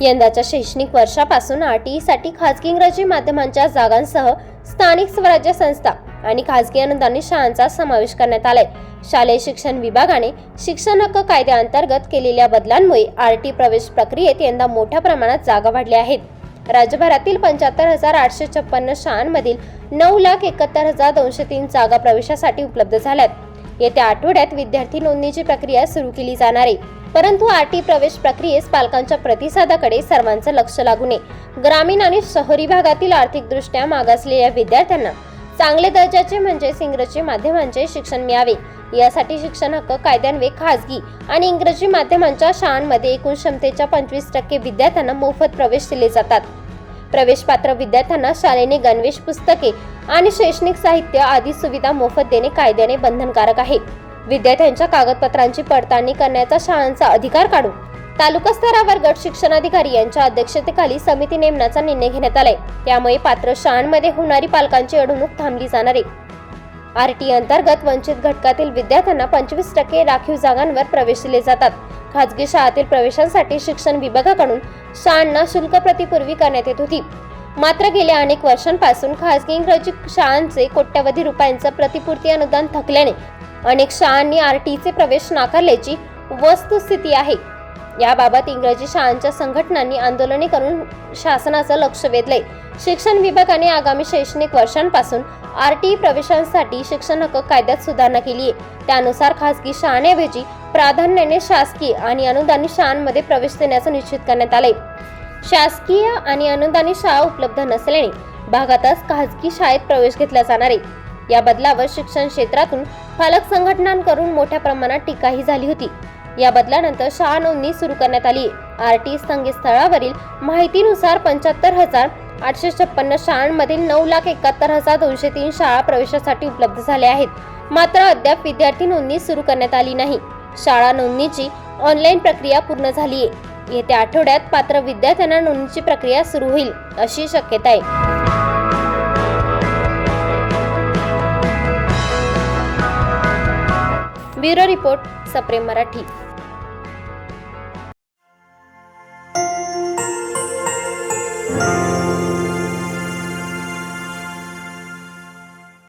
यंदाच्या शैक्षणिक वर्षापासून आरटीईसाठी खाजगी इंग्रजी माध्यमांच्या जागांसह स्थानिक स्वराज्य संस्था आणि खाजगी अनुदानित शाळांचा समावेश करण्यात आलाय. शालेय शिक्षण विभागाने शिक्षण हक्क कायद्याअंतर्गत केलेल्या बदलांमुळे आरटी प्रवेश प्रक्रियेत यंदा मोठ्या प्रमाणात जागा वाढल्या आहेत. राज्यभरातील पंच्याहत्तर हजार आठशे छप्पन्न शाळांमधील नऊ लाख एकाहत्तर हजार दोनशे तीन जागा प्रवेशासाठी उपलब्ध झाल्यात. येत्या आठवड्यात विद्यार्थी नोंदणीची प्रक्रिया सुरू केली जाणार आहे. परंतु आरटी प्रवेश प्रक्रियेस पालकांच्या प्रतिसादाकडे सर्वांचं लक्ष लागू नये. ग्रामीण आणि शहरी भागातील आर्थिकदृष्ट्या मागासलेल्या विद्यार्थ्यांना चांगले दर्जाचे म्हणजेच इंग्रजी माध्यमांचे शिक्षण मिळावे. यासाठी शिक्षण हक्क कायद्यान्वये खाजगी आणि इंग्रजी माध्यमांच्या शाळांमध्ये एकूण क्षमतेच्या पंचवीस टक्के विद्यार्थ्यांना मोफत प्रवेश दिले जातात. प्रवेशपात्र विद्यार्थ्यांना शाळेने गणवेश पुस्तके आणि शैक्षणिक साहित्य आदी सुविधा मोफत देणे कायद्याने बंधनकारक आहे. विद्यार्थ्यांच्या कागदपत्रांची पडताळणी करण्याचा शाळांचा अधिकार काढून तालुका स्तरावर गट शिक्षणाधिकारी यांच्या अध्यक्षतेखाली समिती नेमण्याचा निर्णय घेण्यात आलाय. त्यामुळे पात्र शाळांमध्ये होणारी पालकांची अडवणूक थांबली जाणार आहे. आर टी अंतर्गत वंचित घटकातील विद्यार्थ्यांना पंचवीस टक्के राखीव जागांवर प्रवेश दिले जातात. खाजगी शाळातील प्रवेशांसाठी शिक्षण विभागाकडून शाळांना शुल्क प्रतिपूर्वी करण्यात येत होती. मात्र गेल्या अनेक वर्षांपासून खाजगी इंग्रजी शाळांचे कोट्यवधी रुपयांचं प्रतिपूर्ती अनुदान थकल्याने अनेक शाळांनी आर टीचे प्रवेश नाकारल्याची वस्तुस्थिती आहे. याबाबत इंग्रजी शाळांच्या संघटनांनी आंदोलने करून शासनाचं लक्ष वेधले शिक्षण विभागाने आगामी शैक्षणिक वर्षांपासून आरटीई प्रवेशांसाठी शिक्षण हक्क कायद्यात सुधारणा केली आहे त्यानुसार खासगी शाळांऐवजी प्राधान्याने शासकीय आणि अनुदानित शाळांमध्ये प्रवेश देण्याचं निश्चित करण्यात आले शासकीय आणि अनुदानित शाळा उपलब्ध नसल्याने भागातच खासगी शाळेत प्रवेश घेतला जाणार आहे. या बदलावर शिक्षण क्षेत्रातून पालक संघटनांकडून मोठ्या प्रमाणात टीकाही झाली होती. या बदलानंतर शाळा नोंदणी सुरू करण्यात आली. आरटी संकेतस्थळावरील माहितीनुसार पंच्याहत्तर हजार आठशे छप्पन्न शाळांमधील नऊ लाख एकाहत्तर हजार दोनशे तीन शाळा प्रवेशासाठी उपलब्ध झाल्या आहेत. मात्र अद्याप विद्यार्थी नोंदणी सुरू करण्यात आली नाही. शाळा नोंदणीची ऑनलाईन प्रक्रिया पूर्ण झाली आहे येत्या आठवड्यात पात्र विद्यार्थ्यांना नोंदणीची प्रक्रिया सुरू होईल अशी शक्यता आहे. ब्युरो रिपोर्ट सप्रेम मराठी.